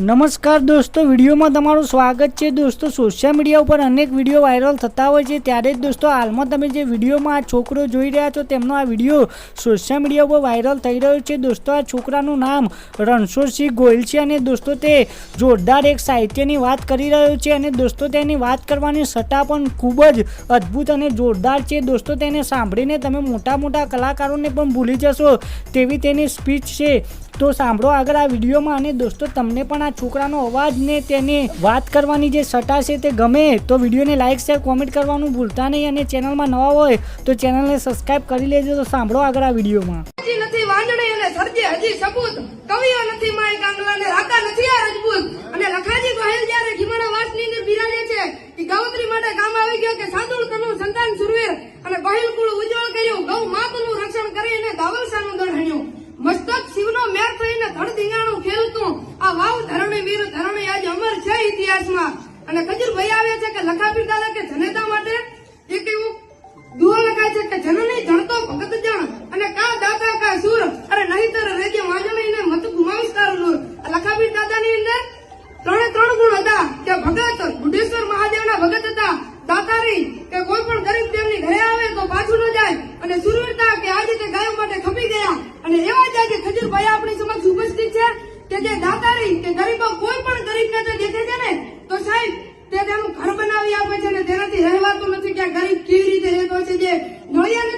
નમસ્કાર દોસ્તો, વિડીયોમાં તમારું સ્વાગત છે. દોસ્તો સોશિયલ મીડિયા ઉપર અનેક વીડિયો વાયરલ થતા હોય છે. ત્યારે જ દોસ્તો, હાલમાં તમે જે વિડીયોમાં આ છોકરો જોઈ રહ્યા છો, તેમનો આ વીડિયો સોશિયલ મીડિયા ઉપર વાયરલ થઈ રહ્યો છે. દોસ્તો, આ છોકરાનું નામ રણછોડસિંહ ગોયલ છે અને દોસ્તો, તે જોરદાર એક સાહિત્યની વાત કરી રહ્યો છે અને દોસ્તો, તેની વાત કરવાની સટ્ટા પણ ખૂબ જ અદ્ભુત અને જોરદાર છે. દોસ્તો, તેને સાંભળીને તમે મોટા મોટા કલાકારોને પણ ભૂલી જશો તેવી તેની સ્પીચ છે. તો સાંભળો આગળ આ વિડીયોમાં અને દોસ્તો, તમને પણ આ છોકરાનો અવાજ ને તેને વાત કરવાની જે સટા છે તે ગમે, તો વિડીયોને લાઇક શેર કોમેન્ટ કરવાનું ભૂલતા નહીં અને ચેનલમાં નવા હોય તો ચેનલને સબસ્ક્રાઇબ કરી લેજો. તો સાંભળો આગળ આ વિડીયોમાં. અને ખજૂરભાઈ આવે છે કે લખાપીર દાદા કે જનતા માટે? એક એવું દુઓ લખાય છે કે જનની જણતો ભગત જણ અને કા દાતા કા સુર. અરે નહીતર રેજે વાંજણી ને મત ગુમાવસ તારો નૂર. લખાપીર દાદાની અંદર? ત્રણે ત્રણ ગુણ હતા. કે ભગત બુઢેશ્વર મહાદેવના ભગત હતા. દાતારી, કે કોઈ પણ ગરીબ તેમની ઘરે આવે તો પાછું ન જાય. અને સુરવીરતા કે આજે તે ગાયો માટે ખપી ગયા. અને એવા જ આજે ખજૂરભાઈ આપણી સમક્ષ ઉપસ્થિત છે કે જે દાતારી, કે ગરીબો કોઈ પણ ગરીબ કેવી રીતે રહેતો છે જે નોયા